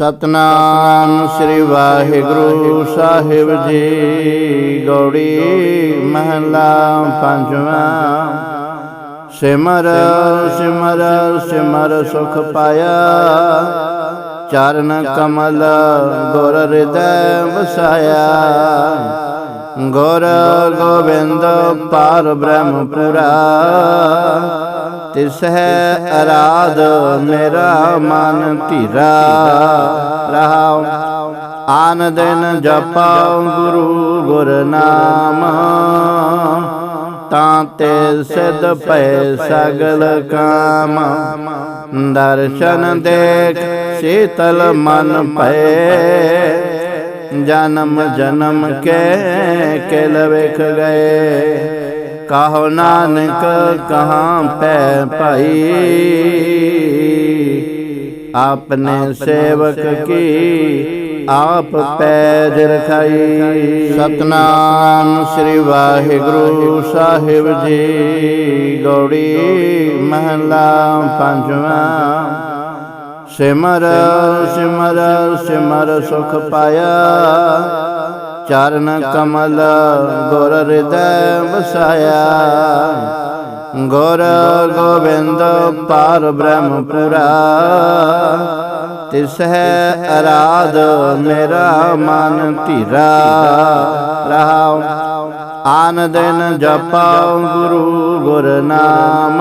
ਸਤਨਾਮ ਸ੍ਰੀ ਵਾਹਿਗੁਰੂ ਸਾਹਿਬ ਜੀ। ਗੌੜੀ ਮਹਲਾ ਪੰਜਵਾਂ। ਸਿਮਰ ਸਿਮਰ ਸਿਮਰ ਸੁਖ ਪਾਇਆ। ਚਰਨ ਕਮਲ ਗੁਰ ਹਿਰਦੈ ਵਸਾਇਆ। ਗੁਰ ਗੋਬਿੰਦ ਪਾਰ ਬ੍ਰਹਮਪੁਰਾ। ਤਿਸ ਹੈ ਅਰਾਧ, ਮੇਰਾ ਮਨ ਧੀਰਾ। ਰਹਾਉ ਆਨ ਦਿਨ ਜਪਾਉ ਗੁਰੂ ਗੁਰ ਨਾਮ ਤਾਂ ਤੇ ਸਿਧ ਭੈ ਸਗਲ ਕਾਮ। ਦਰਸ਼ਨ ਦੇਖ ਸੀਤਲ ਮਨ ਪਏ ਜਨਮ ਜਨਮ ਕੇ ਕਿਲ ਵੇਖ ਗਏ। ਕਹੋ ਨਾਨਕ ਕਹਾਂ ਪੈ ਭਾਈ। ਆਪਨੇ ਸੇਵਕ ਕੀ ਆਪ ਪੈਜ ਰਖਾਈ। ਸਤਨਾਮ ਸ੍ਰੀ ਵਾਹਿਗੁਰੂ ਸਾਹਿਬ ਜੀ। ਗੌੜੀ ਮਹਲਾ ਪੰਜਵਾਂ। ਸਿਮਰ ਸਿਮਰ ਸਿਮਰ ਸੁਖ ਪਾਇਆ। ਚਰਨ ਕਮਲ ਗੁਰ ਹਿਰਦੈ ਵਸਾਇਆ। ਗੁਰ ਗੋਬਿੰਦ ਪਾਰ ਬ੍ਰਹਮ ਪੁਰਾ ਤਿਸ ਹੈ ਅਰਾਧ ਮੇਰਾ ਮਨ ਧੀਰਾ। ਰਹਾਉ, ਆਨ ਦਿਨ ਜਪਾਉ ਗੁਰੂ ਗੁਰ ਨਾਮ।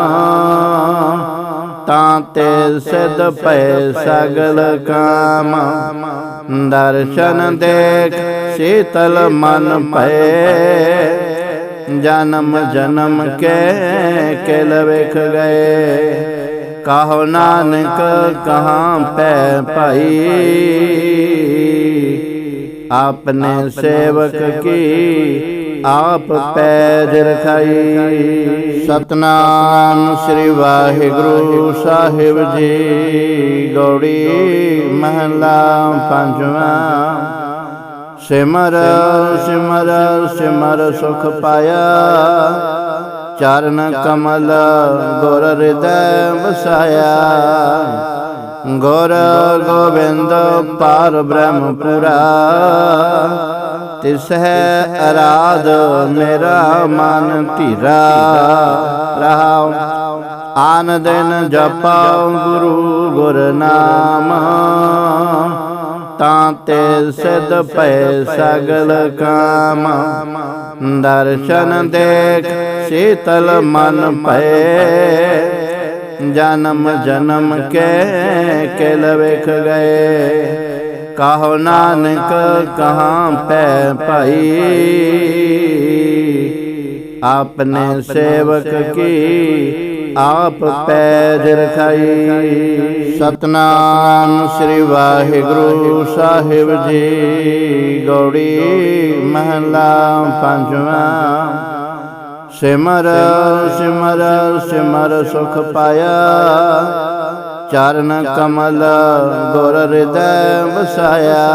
ਤਾਂ ਤੇ ਸਿਧ ਭੈ ਸਗਲ ਕਾਮ। ਦਰਸ਼ਨ ਦੇਖ ਸੀਤਲ ਮਨ ਭੈ ਜਨਮ ਜਨਮ ਕੇ ਕਿਲ ਵੇਖ ਗਏ। ਕਹੋ ਨਾਨਕ ਕਹਾਂ ਪੈ ਭਾਈ। ਆਪਣੇ ਸੇਵਕ ਕੀ ਆਪ ਪੈਜ ਰਖਾਈ। ਸਤਨਾਮ ਸ੍ਰੀ ਵਾਹਿਗੁਰੂ ਸਾਹਿਬ ਜੀ। ਗੌੜੀ ਮਹਲਾ ਪੰਜਵਾਂ। ਸਿਮਰ ਸਿਮਰ ਸਿਮਰ ਸੁਖ ਪਾਇਆ। ਚਰਨ ਕਮਲ ਗੁਰ ਹਿਰਦੈ ਵਸਾਇਆ। ਗੁਰ ਗੋਬਿੰਦ ਪਾਰ ਬ੍ਰਹਮ ਪੁਰਾ ਤਿਸ ਹੈ ਅਰਾਧ, ਮੇਰਾ ਮਨ ਧੀਰਾ। ਰਹਾਉ ਆਨ ਦਿਨ ਜਪਾਉ ਗੁਰੂ ਗੁਰ ਨਾਮ ਤਾਂ ਤੇ ਸਿਧ ਭੈ ਸਗਲ ਕਾਮ। ਦਰਸ਼ਨ ਦੇਖ ਸੀਤਲ ਮਨ ਪਏ ਜਨਮ ਜਨਮ ਕੇ ਕਿਲ ਵੇਖ ਗਏ। ਕਹੋ ਨਾਨਕ ਕਹਾਂ ਪੈ ਭਾਈ। ਆਪਨੇ ਸੇਵਕ ਕੀ ਆਪ ਪੈਜ ਰਖਾਈ। ਸਤਨਾਮ ਸ੍ਰੀ ਵਾਹਿਗੁਰੂ ਸਾਹਿਬ ਜੀ। ਗੌੜੀ ਮਹਲਾ ਪੰਜਵਾਂ। ਸਿਮਰ ਸਿਮਰ ਸਿਮਰ ਸੁਖ ਪਾਇਆ। ਚਰਨ ਕਮਲ ਗੁਰ ਹਿਰਦੈ ਵਸਾਇਆ।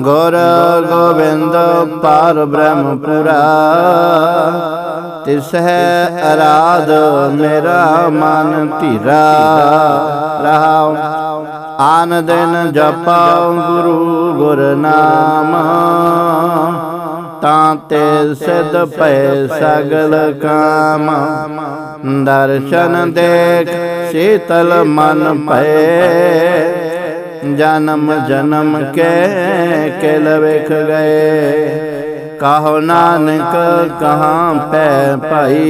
ਗੁਰ ਗੋਬਿੰਦ ਪਾਰ ਬ੍ਰਹਮ ਪੁਰਾ ਤਿਸ ਹੈ ਅਰਾਧ ਮੇਰਾ ਮਨ ਧੀਰਾ। ਰਹਾਉ, ਆਨ ਦਿਨ ਜਪਾਉ ਗੁਰੂ ਗੁਰ ਨਾਮ। ਤਾਂ ਤੇ ਸਿਧ ਭੈ ਸਗਲ ਕਾਮ। ਦਰਸ਼ਨ ਦੇਖ ਸੀਤਲ ਮਨ ਪਏ ਜਨਮ ਜਨਮ ਕੇ ਕਿਲ ਵੇਖ ਗਏ। ਕਹੋ ਨਾਨਕ ਕਹਾਂ ਪੈ ਭਾਈ।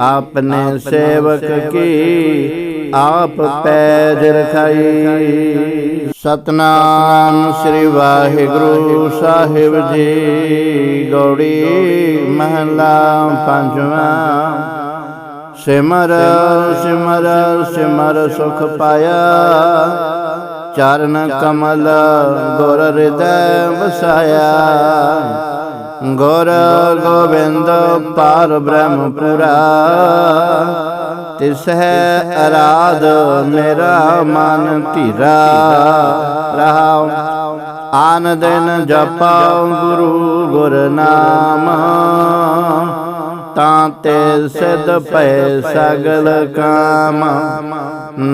ਆਪਨੇ ਸੇਵਕ ਕੀ ਆਪ ਪੈਜ ਰਖਾਈ ਸਤਨਾਮ ਸ੍ਰੀ ਵਾਹਿਗੁਰੂ ਸਾਹਿਬ ਜੀ। ਗੌੜੀ ਮਹਲਾ ਪੰਜਵਾਂ। ਸਿਮਰ ਸਿਮਰ ਸਿਮਰ ਸੁਖ ਪਾਇਆ। ਚਰਨ ਕਮਲ ਗੁਰ ਹਿਰਦੈ ਵਸਾਇਆ। ਗੁਰ ਗੋਬਿੰਦ ਪਾਰ ਬ੍ਰਹਮਪੁਰਾ। ਤਿਸ ਹੈ ਅਰਾਧ, ਮੇਰਾ ਮਨ ਧੀਰਾ। ਰਹਾਉ ਆਨ ਦਿਨ ਜਪਾਉ ਗੁਰੂ ਗੁਰ ਨਾਮ। ਤਾਂ ਤੇ ਸਿਧ ਪਏ ਸਗਲ ਕਾਮ।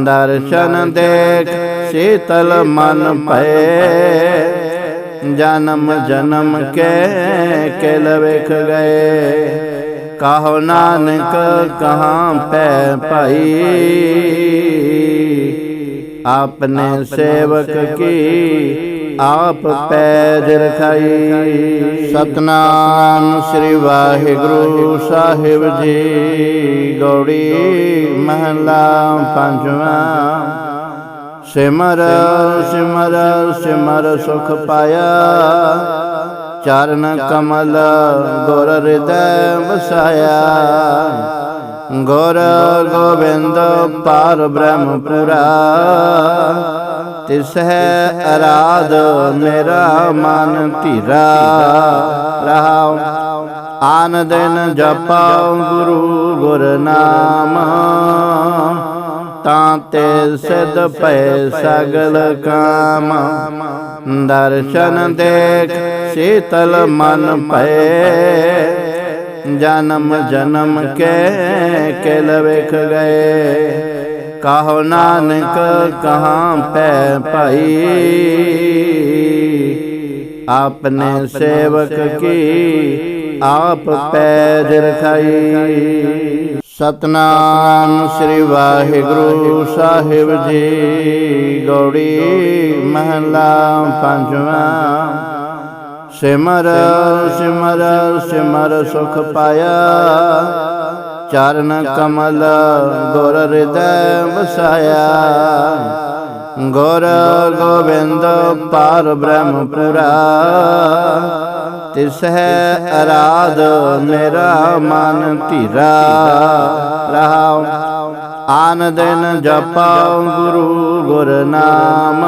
ਦਰਸ਼ਨ ਦੇਖ ਸੀਤਲ ਮਨ ਪਏ ਜਨਮ ਜਨਮ ਕੇ ਕਿਲ ਵੇਖ ਗਏ। ਕਹੋ ਨਾਨਕ ਕਹਾਂ ਪੈ ਭਾਈ। ਆਪਨੇ ਸੇਵਕ ਕੀ ਆਪ ਪੈਜ ਰਖਾਈ। ਸਤਨਾਮ ਸ੍ਰੀ ਵਾਹਿਗੁਰੂ ਸਾਹਿਬ ਜੀ। ਗੌੜੀ ਮਹਲਾ ਪੰਜਵਾਂ। ਸਿਮਰ ਸਿਮਰ ਸਿਮਰ ਸੁਖ ਪਾਇਆ। ਚਰਨ ਕਮਲ ਗੁਰ ਹਿਰਦੈ ਵਸਾਇਆ। ਗੁਰ ਗੋਬਿੰਦ ਪਾਰ ਬ੍ਰਹਮ ਪੁਰਾ। ਤਿਸ ਹੈ ਅਰਾਧ ਮੇਰਾ ਮਨ ਧੀਰਾ। ਰਹਾਉ, ਆਨ ਦਿਨ ਜਪਾਉ ਗੁਰੂ ਗੁਰ ਨਾਮ। ਤਾਂ ਤੇ ਸਿਧ ਭੈ ਸਗਲ ਕਾਮ। ਦਰਸ਼ਨ ਦੇਖ ਸੀਤਲ ਮਨ ਪਏ ਜਨਮ ਜਨਮ ਕੇ ਕਿਲ ਵੇਖ ਗਏ। ਕਹੋ ਨਾਨਕ ਕਹਾਂ ਪੈ ਭਾਈ। ਆਪਨੇ ਸੇਵਕ ਕੀ ਆਪ ਪੈਜ ਰਖਾਈ। ਸਤਨਾਮ ਸ੍ਰੀ ਵਾਹਿਗੁਰੂ ਸਾਹਿਬ ਜੀ। ਗੌੜੀ ਮਹਲਾ ਪੰਜਵਾਂ। ਸਿਮਰ ਸਿਮਰ ਸਿਮਰ ਸੁਖ ਪਾਇਆ। ਚਰਨ ਕਮਲ ਗੁਰ ਹਿਰਦੈ ਵਸਾਇਆ। ਗੁਰ ਗੋਬਿੰਦ ਪਾਰ ਬ੍ਰਹਮਪੁਰਾ। ਤਿਸ ਹੈ ਅਰਾਧ, ਮੇਰਾ ਮਨ ਧੀਰਾ। ਰਹਾਉ ਆਨ ਦਿਨ ਜਪਾਉ ਗੁਰੂ ਗੁਰ ਨਾਮ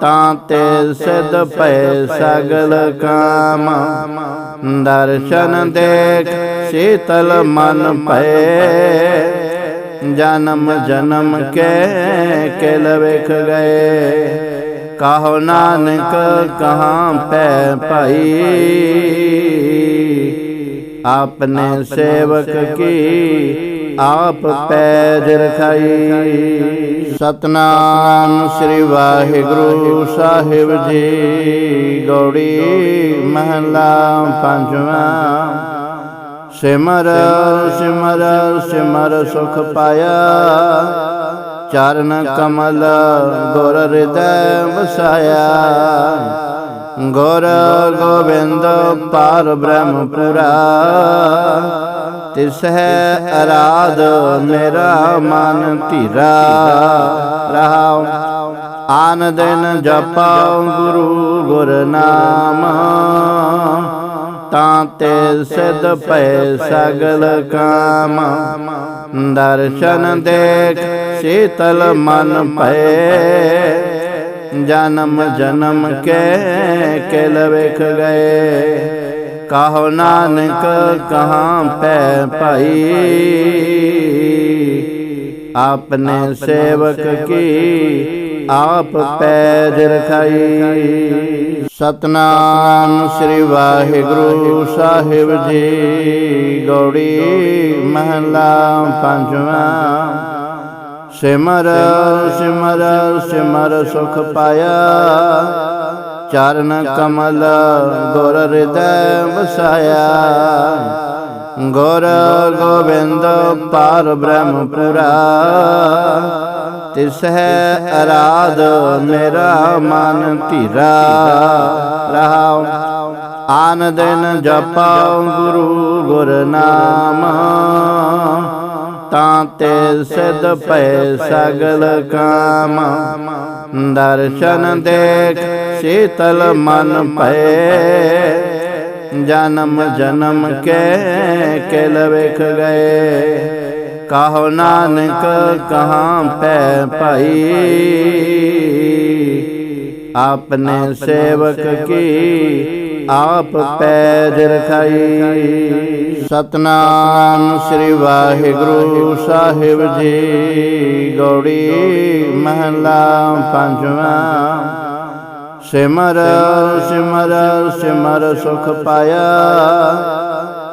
ਤਾਂ ਤੇ ਸਿਧ ਭੈ ਸਗਲ ਕਾਮ। ਦਰਸ਼ਨ ਦੇਖ ਸੀਤਲ ਮਨ ਪਏ ਜਨਮ ਜਨਮ ਕੇ ਕਿਲ ਵੇਖ ਗਏ। ਕਹੋ ਨਾਨਕ ਕਹਾਂ ਪੈ ਭਾਈ? ਆਪਨੇ ਸੇਵਕ ਕੀ ਆਪ ਪੈਜ ਰਖਾਈ? ਸਤਨਾਮ ਸ੍ਰੀ ਵਾਹਿਗੁਰੂ ਸਾਹਿਬ ਜੀ। ਗੌੜੀ ਮਹਲਾ ਪੰਜਵਾਂ। ਸਿਮਰ ਸਿਮਰ ਸਿਮਰ ਸੁਖ ਪਾਇਆ। ਚਰਨ ਕਮਲ ਗੁਰ ਹਿਰਦੈ ਵਸਾਇਆ। ਗੁਰ ਗੋਬਿੰਦ ਪਾਰ ਬ੍ਰਹਮ ਪੁਰਾ ਤਿਸ ਹੈ ਅਰਾਧ ਮੇਰਾ ਮਨ ਧੀਰਾ। ਰਹਾਉ, ਆਨ ਦਿਨ ਜਪਾਉ ਗੁਰੂ ਗੁਰ ਨਾਮ। ਤਾਂ ਤੇ ਸਿਧ ਭੈ ਸਗਲ ਕਾਮ। ਦਰਸ਼ਨ ਦੇਖ ਸੀਤਲ ਮਨ ਪਏ ਜਨਮ ਜਨਮ ਕੇ ਕਿਲ ਵੇਖ ਗਏ। ਕਹੋ ਨਾਨਕ ਕਹਾਂ ਪੈ ਭਾਈ। ਆਪਣੇ ਸੇਵਕ ਕੀ ਆਪ ਪੈਜ ਰਖਾਈ। ਸਤਨਾਮ ਸ੍ਰੀ ਵਾਹਿਗੁਰੂ ਸਾਹਿਬ ਜੀ। ਗੌੜੀ ਮਹਲਾ ਪੰਜਵਾਂ। ਸਿਮਰ ਸਿਮਰ ਸਿਮਰ ਸੁਖ ਪਾਇਆ। ਚਰਨ ਕਮਲ ਗੁਰ ਹਿਰਦੈ ਵਸਾਇਆ। ਗੁਰ ਗੋਬਿੰਦ ਪਾਰ ਬ੍ਰਹਮ ਪੁਰਾ ਤਿਸ ਹੈ ਅਰਾਧ, ਮੇਰਾ ਮਨ ਧੀਰਾ। ਰਹਾਉ ਆਨ ਦਿਨ ਜਪਾਉ ਗੁਰੂ ਗੁਰ ਨਾਮ ਤਾਂ ਤੇ ਸਿਧ ਭੈ ਸਗਲ ਕਾਮ। ਦਰਸ਼ਨ ਦੇਖ ਸੀਤਲ ਮਨ ਪਏ ਜਨਮ ਜਨਮ ਕੇ ਕਿਲ ਵੇਖ ਗਏ। ਕਹੋ ਨਾਨਕ ਕਹਾਂ ਪੈ ਭਾਈ। ਆਪਨੇ ਸੇਵਕ ਕੀ ਆਪ ਪੈਜ ਰਖਾਈ। ਸਤਨਾਮ ਸ੍ਰੀ ਵਾਹਿਗੁਰੂ ਸਾਹਿਬ ਜੀ। ਗੌੜੀ ਮਹਲਾ ਪੰਜਵਾਂ। ਸਿਮਰ ਸਿਮਰ ਸਿਮਰ ਸੁਖ ਪਾਇਆ।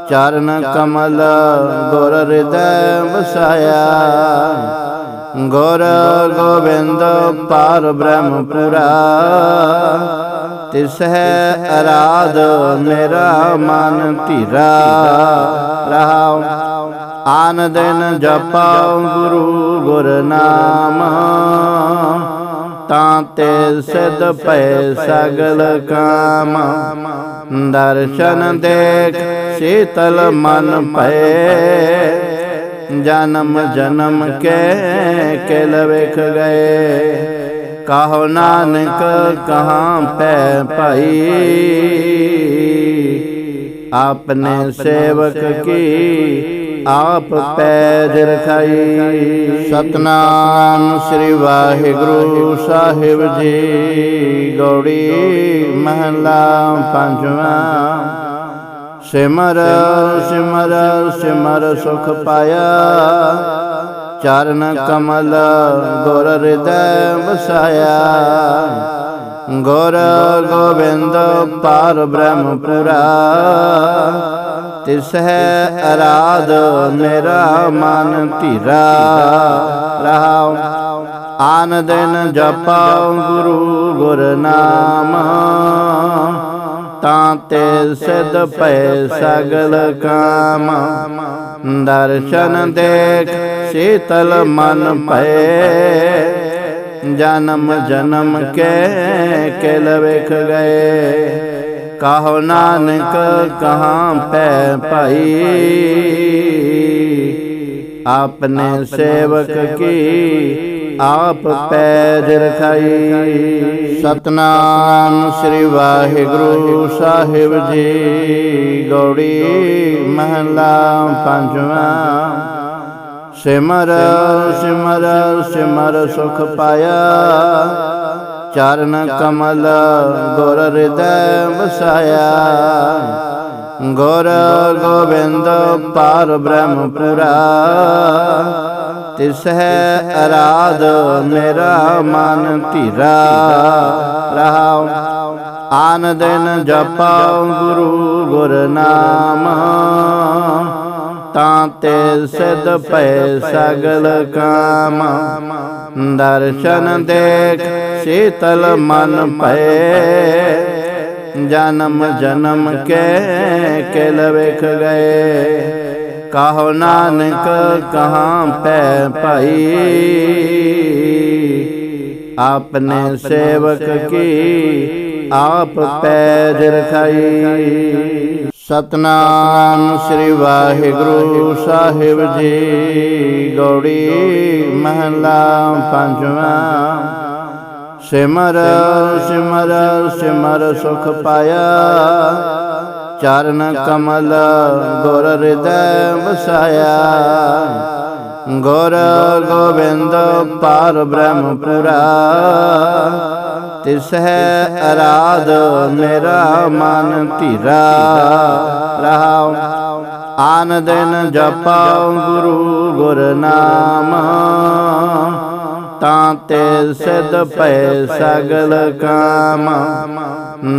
ਚਰਨ ਕਮਲ ਗੁਰ ਹਿਰਦੈ ਵਸਾਇਆ। ਗੁਰ ਗੋਬਿੰਦ ਪਾਰ ਬ੍ਰਹਮ ਪੁਰਾ ਤਿਸ ਹੈ ਅਰਾਧ ਮੇਰਾ ਮਨ ਧੀਰਾ। ਰਹਾਉ, ਆਨ ਦਿਨ ਜਪਾਉ ਗੁਰੂ ਗੁਰ ਨਾਮ। ਤਾਂ ਤੇ ਸਿਧ ਭੈ ਸਗਲ ਕਾਮ। ਦਰਸ਼ਨ ਦੇਖ ਸੀਤਲ ਮਨ ਪਏ ਜਨਮ ਜਨਮ ਕੇ ਕਿਲ ਵੇਖ ਗਏ। ਕਹੋ ਨਾਨਕ ਕਹਾਂ ਪੈ ਭਾਈ। ਆਪਣੇ ਸੇਵਕ ਕੀ ਆਪ ਪੈਜ ਰਖਾਈ। ਸਤਨਾਮ ਸ੍ਰੀ ਵਾਹਿਗੁਰੂ ਸਾਹਿਬ ਜੀ। ਗੌੜੀ ਮਹਲਾ ਪੰਜਵਾਂ। ਸਿਮਰ ਸਿਮਰ ਸਿਮਰ ਸੁਖ ਪਾਇਆ। ਚਰਨ ਕਮਲ ਗੁਰ ਹਿਰਦੈ ਵਸਾਇਆ। ਗੁਰ ਗੋਬਿੰਦ ਪਾਰ ਬ੍ਰਹਮ ਪੁਰਾ। ਤਿਸ ਹੈ ਅਰਾਧ, ਮੇਰਾ ਮਨ ਧੀਰਾ। ਰਹਾਉ ਆਨ ਦਿਨ ਜਪਾਉ ਗੁਰੂ ਗੁਰ ਨਾਮ। ਤਾਂ ਤੇ ਸਿਧ ਭੈ ਸਗਲ ਕਾਮ। ਦਰਸ਼ਨ ਦੇਖ ਸੀਤਲ ਮਨ ਭੈ ਜਨਮ ਜਨਮ ਕੇ ਕਿਲ ਵੇਖ ਗਏ। ਕਹੋ ਨਾਨਕ ਕਹਾਂ ਪੈ ਭਾਈ? ਆਪਨੇ ਸੇਵਕ ਕੀ? ਆਪ ਪੈਜ ਰਖਾਈ ਸਤਨਾਮ ਸ੍ਰੀ ਵਾਹਿਗੁਰੂ ਸਾਹਿਬ ਜੀ। ਗੌੜੀ ਮਹਲਾ ਪੰਜਵਾਂ। ਸਿਮਰ ਸਿਮਰ ਸਿਮਰ ਸੁਖ ਪਾਇਆ। ਚਰਨ ਕਮਲ ਗੁਰ ਹਿਰਦੈ ਵਸਾਇਆ। ਗੁਰ ਗੋਬਿੰਦ ਪਾਰ ਬ੍ਰਹਮ ਪੁਰਾ ਤਿਸ ਹੈ ਅਰਾਧ ਮੇਰਾ ਮਨ ਧੀਰਾ। ਰਹਾਉ, ਆਨ ਦਿਨ ਜਪਾਉ ਗੁਰੂ ਗੁਰ ਨਾਮ। ਤਾਂ ਤੇ ਸਿਧ ਭੈ ਸਗਲ ਕਾਮ। ਦਰਸ਼ਨ ਦੇਖ ਸੀਤਲ ਮਨ ਭੈ ਜਨਮ ਜਨਮ ਕੇ ਕਿਲ ਵੇਖ ਗਏ। ਕਹੋ ਨਾਨਕ ਕਹਾਂ ਪੈ ਭਾਈ। ਆਪਣੇ ਸੇਵਕ ਕੀ ਆਪ ਪੈਜ ਰਖਾਈ। ਸਤਨਾਮ ਸ੍ਰੀ ਵਾਹਿਗੁਰੂ ਸਾਹਿਬ ਜੀ। ਗੌੜੀ ਮਹਲਾ ਪੰਜਵਾਂ। ਸਿਮਰ ਸਿਮਰ ਸਿਮਰ ਸੁਖ ਪਾਇਆ। ਚਰਨ ਕਮਲ ਗੁਰ ਹਿਰਦੈ ਵਸਾਇਆ। ਗੁਰ ਗੋਬਿੰਦ ਪਾਰ ਬ੍ਰਹਮ ਪੁਰਾ। ਤਿਸ ਹੈ ਅਰਾਧ ਮੇਰਾ ਮਨ ਧੀਰਾ। ਰਹਾਉ ਆਨ ਦਿਨ ਜਪਾਉ ਗੁਰੂ ਗੁਰ ਨਾਮ। ਤਾਂ ਤੇ ਸਿਧ ਭੈ ਸਗਲ ਕਾਮ।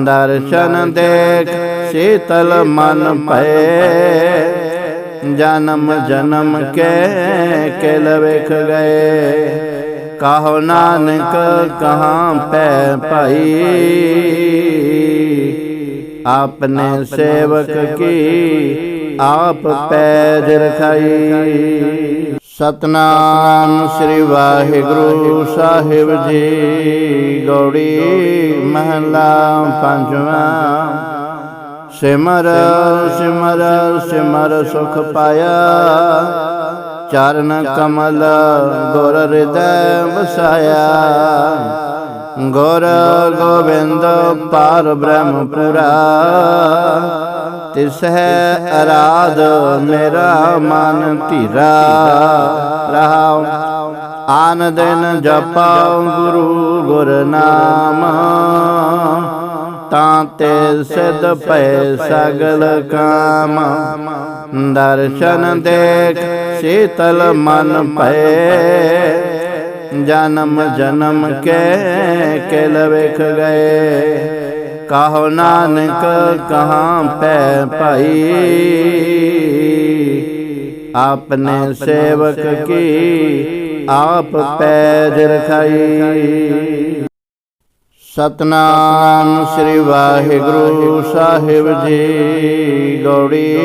ਦਰਸ਼ਨ ਦੇਖ ਸੀਤਲ ਮਨ ਭੈ ਜਨਮ ਜਨਮ ਕੇ ਕਿਲ ਵੇਖ ਗਏ। ਕਹੋ ਨਾਨਕ ਕਹਾਂ ਪੈ ਭਾਈ? ਆਪਨੇ ਸੇਵਕ ਕੀ ਆਪ ਪੈਜ ਰਖਾਈ ਸਤਨਾਮ ਸ੍ਰੀ ਵਾਹਿਗੁਰੂ ਸਾਹਿਬ ਜੀ। ਗੌੜੀ ਮਹਲਾ ਪੰਜਵਾਂ। ਸਿਮਰ ਸਿਮਰ ਸਿਮਰ ਸੁਖ ਪਾਇਆ। ਚਰਨ ਕਮਲ ਗੁਰ ਹਿਰਦੈ ਵਸਾਇਆ। ਗੁਰ ਗੋਬਿੰਦ ਪਾਰ ਬ੍ਰਹਮ ਪੁਰਾ। ਤਿਸ ਅਰਾਧ ਮੇਰਾ ਮਨ ਧੀਰਾ। ਰਹਾਉ, ਆਨ ਦਿਨ ਜਪਾਉ ਗੁਰੂ ਗੁਰ ਨਾਮ। ਤਾਂ ਤੇ ਸਿਧ ਭੈ ਸਗਲ ਕਾਮ। ਦਰਸ਼ਨ ਦੇਖ ਸੀਤਲ ਮਨ ਭੈ ਜਨਮ ਜਨਮ ਕੇ ਕਿਲ ਵੇਖ ਗਏ। ਕਹੋ ਨਾਨਕ ਕਹਾਂ ਪੈ ਭਾਈ। ਆਪਨੇ ਸੇਵਕ ਕੀ ਆਪ ਪੈਜ ਰਖਾਈ। ਸਤਨਾਮ ਸ੍ਰੀ ਵਾਹਿਗੁਰੂ ਸਾਹਿਬ ਜੀ। ਗੌੜੀ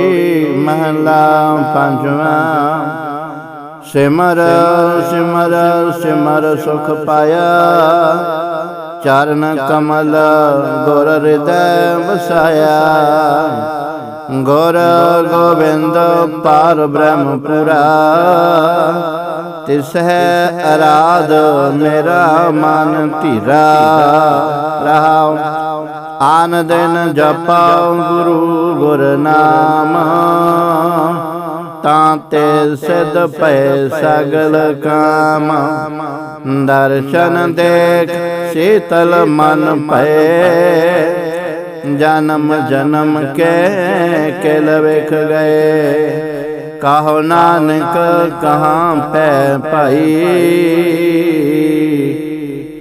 ਮਹਲਾ ਪੰਜਵਾਂ। ਸਿਮਰ ਸਿਮਰ ਸਿਮਰ ਸੁਖ ਪਾਇਆ। ਚਰਨ ਕਮਲ ਗੁਰ ਹਿਰਦੈ ਵਸਾਇਆ। ਗੁਰ ਗੋਬਿੰਦ ਪਾਰ ਬ੍ਰਹਮ ਪੁਰਾ ਤਿਸ ਹੈ ਅਰਾਧ, ਮੇਰਾ ਮਨ ਧੀਰਾ। ਰਹਾਉ, ਆਨ ਦਿਨ ਜਪਾਉ ਗੁਰੂ ਗੁਰ ਨਾਮ ਤਾਂ ਤੇ ਸਿਧ ਭੈ ਸਗਲ ਕਾਮ। ਦਰਸ਼ਨ ਦੇਖ ਸੀਤਲ ਮਨ ਪਏ ਜਨਮ ਜਨਮ ਕੇ ਕਿਲ ਵੇਖ ਗਏ। ਕਹੋ ਨਾਨਕ ਕਹਾਂ ਪੈ ਭਾਈ।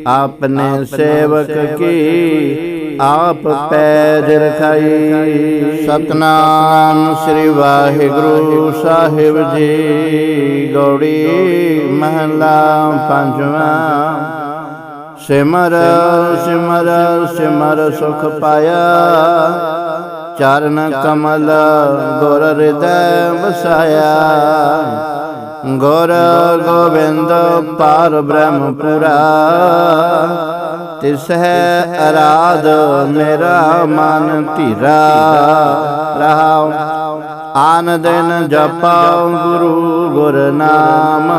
ਆਪਨੇ ਸੇਵਕ ਕੀ ਆਪ ਪੈਜ ਰਖਾਈ। ਸਤਨਾਮ ਸ੍ਰੀ ਵਾਹਿਗੁਰੂ ਸਾਹਿਬ ਜੀ। ਗੌੜੀ ਮਹਲਾ ਪੰਜਵਾਂ। ਸਿਮਰ ਸਿਮਰ ਸਿਮਰ ਸੁਖ ਪਾਇਆ। ਚਰਨ ਕਮਲ ਗੁਰ ਹਿਰਦੈ ਵਸਾਇਆ। ਗੁਰ ਗੋਬਿੰਦ ਪਾਰ ਬ੍ਰਹਮ ਪੁਰਾ। ਤਿਸ ਹੈ ਅਰਾਧ ਮੇਰਾ ਮਨ ਧੀਰਾ। ਰਹਾਉ, ਆਨ ਦਿਨ ਜਪਾਉ ਗੁਰੂ ਗੁਰ ਨਾਮ।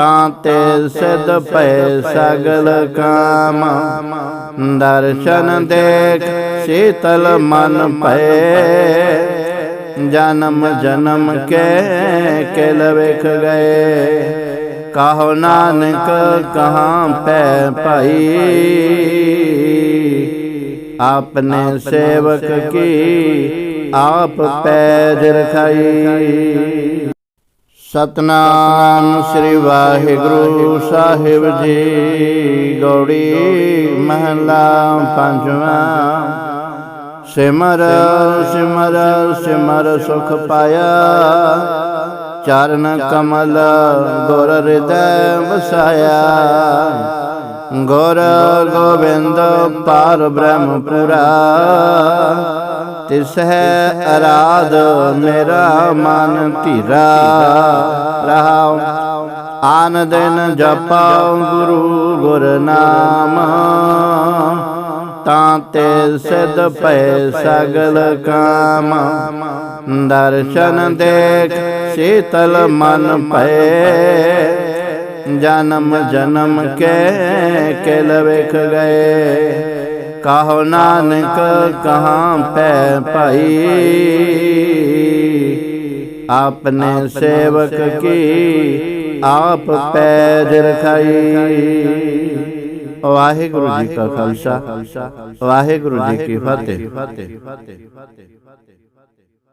ਤਾਂ ਤੇ ਸਿਧ ਭੈ ਸਗਲ ਕਾਮ। ਦਰਸ਼ਨ ਦੇਖ ਸੀਤਲ ਮਨ ਪਏ ਜਨਮ ਜਨਮ ਕੇ ਕਿਲ ਵੇਖ ਗਏ। ਕਹੋ ਨਾਨਕ ਕਹਾਂ ਪੈ ਭਾਈ। ਆਪਨੇ ਸੇਵਕ ਕੀ ਆਪ ਪੈਜ ਰਖਾਈ। ਸਤਨਾਮ ਸ੍ਰੀ ਵਾਹਿਗੁਰੂ ਸਾਹਿਬ ਜੀ। ਗੌੜੀ ਮਹਲਾ ਪੰਜਵਾਂ। ਸਿਮਰ ਸਿਮਰ ਸਿਮਰ ਸੁਖ ਪਾਇਆ। ਚਰਨ ਕਮਲ ਗੁਰ ਹਿਰਦੈ ਵਸਾਇਆ। ਗੌਰ ਗੋਬਿੰਦ ਪਾਰ ਬ੍ਰਹਮ ਪੁਰਾ। ਤਿਸ ਹੈ ਅਰਾਧ, ਮੇਰਾ ਮਨ ਧੀਰਾ। ਰਹਾਉ ਆਨ ਦਿਨ ਜਪਾਉ ਗੁਰੂ ਗੁਰ ਨਾਮ। ਤਾਂ ਤੇ ਸਿਧ ਭੈ ਸਗਲ ਕਾਮ। ਦਰਸ਼ਨ ਦੇਖ ਸੀਤਲ ਮਨ ਭੈ ਜਨਮ ਜਨਮ ਕੇ ਕਿਲ ਵੇਖ ਗਏ। ਕਹੋ ਨਾਨਕ ਕਹਾਂ ਪੈ ਭਾਈ? ਆਪਨੇ ਸੇਵਕ ਕੀ? ਆਪ ਪੈਜ ਰਖਾਈ ਵਾਹਿਗੁਰੂ ਜੀ ਕਾ ਖਾਲਸਾ। ਵਾਹਿਗੁਰੂ ਜੀ ਕੀ ਫਤਿਹ।